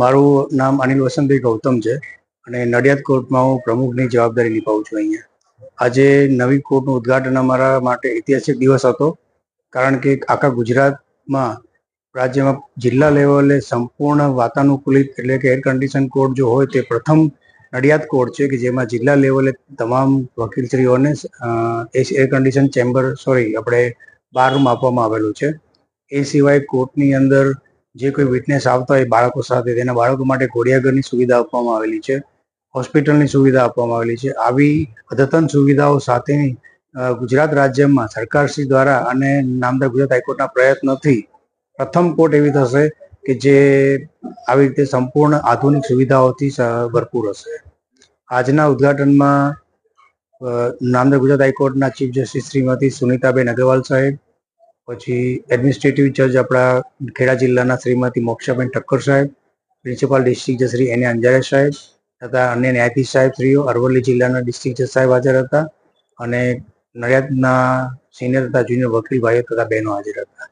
મારું નામ અનિલ વસંતભાઈ ગૌતમ છે અને નડિયાદ કોર્ટમાં હું પ્રમુખની જવાબદારી નિભાવું છું અહીંયા. આજે નવી કોર્ટનું ઉદ્ઘાટન અમારા માટે ઐતિહાસિક દિવસ હતો, કારણ કે આખા ગુજરાતમાં રાજ્યમાં જિલ્લા લેવલે સંપૂર્ણ વાતાનુકૂલિત એટલે કે એર કન્ડિશન કોર્ટ જો હોય તે પ્રથમ નડિયાદ કોર્ટ છે, કે જેમાં જિલ્લા લેવલે તમામ વકીલશ્રીઓને એર કન્ડિશન ચેમ્બર સોરી આપણે બાર રૂમ આપવામાં આવેલું છે. એ સિવાય કોર્ટની અંદર જે કોઈ વિટનેસ આવતા હોય બાળકો સાથે, તેના બાળકો માટે ઘોડિયાઘરની સુવિધા આપવામાં આવેલી છે, હોસ્પિટલની સુવિધા આપવામાં આવેલી છે. આવી અદ્યતન સુવિધાઓ સાથેની ગુજરાત રાજ્યમાં સરકારશ્રી દ્વારા અને નામદાર ગુજરાત હાઈકોર્ટના પ્રયત્નથી પ્રથમ કોર્ટ એવી થશે કે જે આવી રીતે સંપૂર્ણ આધુનિક સુવિધાઓથી ભરપૂર હશે. આજના ઉદ્ઘાટનમાં નામદાર ગુજરાત હાઈકોર્ટના ચીફ જસ્ટિસ શ્રીમતી સુનિતાબેન અગ્રવાલ સાહેબ પછી એડમિનિસ્ટ્રેટિવ જજ આપણા ખેડા જિલ્લાના શ્રીમતી મોક્ષાબેન ઠક્કર સાહેબ પ્રિન્સિપાલ ડિસ્ટ્રિક્ટ જજ શ્રી એને. અંજારે સાહેબ, તથા અન્ય ન્યાયાધીશ સાહેબ શ્રીઓ, અરવલ્લી જિલ્લાના ડિસ્ટ્રિક્ટ જજ સાહેબ હાજર હતા અને નડિયાદના સિનિયર તથા જુનિયર વકીલ ભાઈઓ તથા બહેનો હાજર હતા.